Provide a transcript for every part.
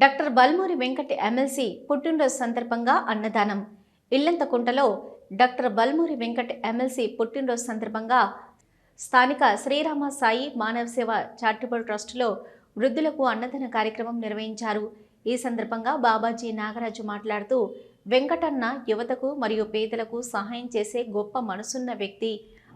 Doctor Balmoori Venkat MLC పుట్టినరోజు సందర్భంగా అన్నదానం. ఇల్లంతకుంటలో డాక్టర్ బల్మూరి వెంకట ఎమ్మెల్సీ పుట్టినరోజు సందర్భంగా స్థానిక శ్రీరామ సాయి మానవ సేవ చారిటబుల్ ట్రస్టులో వృద్ధులకు అన్నదాన కార్యక్రమం నిర్వహించారు. ఈ సందర్భంగా బాబాజీ నాగరాజు మాట్లాడుతూ వెంకటన్న యువతకు మరియు పేదలకు సహాయం చేసే గొప్ప మనసున్న వ్యక్తి.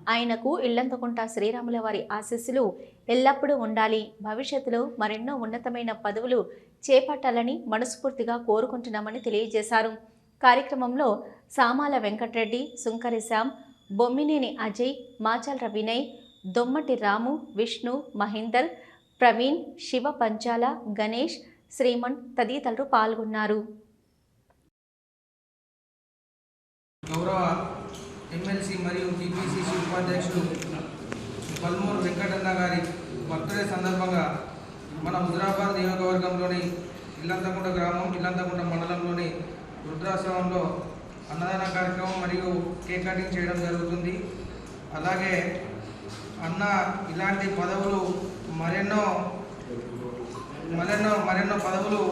ఆయనకు ఇల్లంతకుంట శ్రీరాముల వారి ఆశీస్సులు ఎల్లప్పుడూ ఉండాలి. భవిష్యత్తులో మరెన్నో ఉన్నతమైన పదవులు చేపట్టాలని మనస్ఫూర్తిగా కోరుకుంటున్నామని తెలియజేశారు. కార్యక్రమంలో సామాల వెంకటరెడ్డి సుంకరి శ్యామ్ బొమ్మినేని అజయ్ మాచల్ర వినయ్ దొమ్మటి రాము విష్ణు మహేందర్ ప్రవీణ్ శివ పంచాల గణేష్ శ్రీమన్ తదితరులు పాల్గొన్నారు. గౌరవ మరియు టీపీసీసీ ఉపాధ్యక్షుడు పల్మూరు వెంకటన్న గారి బర్త్డే సందర్భంగా మన హుజరాబాద్ నియోజకవర్గంలోని ఇల్లంతకుంట గ్రామం ఇల్లంతకుంట మండలంలోని రుద్రాశ్రమంలో అన్నదాన కార్యక్రమం మరియు కేక్ కటింగ్ చేయడం జరుగుతుంది. అలాగే అన్న ఇలాంటి పదవులు మరెన్నో మరెన్నో మరెన్నో పదవులు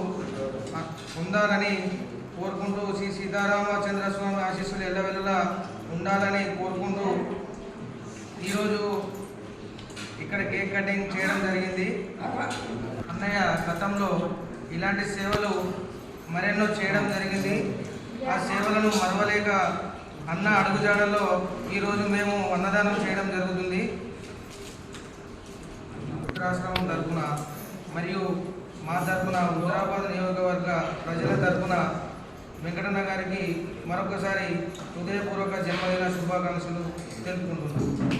పొందాలని కోరుకుంటూ శ్రీ సీతారామచంద్ర స్వామి ఆశీస్సులు ఎల్లవెల్లలా ఉండాలని కోరుకుంటూ ఈరోజు ఇక్కడ కేక్ కటింగ్ చేయడం జరిగింది. అన్నయ్య గతంలో ఇలాంటి సేవలు మరెన్నో చేయడం జరిగింది. ఆ సేవలను మరవలేక అన్న అడుగుజాడల్లో ఈరోజు మేము అన్నదానం చేయడం జరుగుతుంది. రాష్ట్రం తరఫున మరియు మా తరఫున హుజరాబాద్ నియోజకవర్గ ప్రజల తరఫున వెంకటన్న గారికి మరొకసారి హృదయపూర్వక జన్మదిన శుభాకాంక్షలు తెలుపుకుంటున్నాను.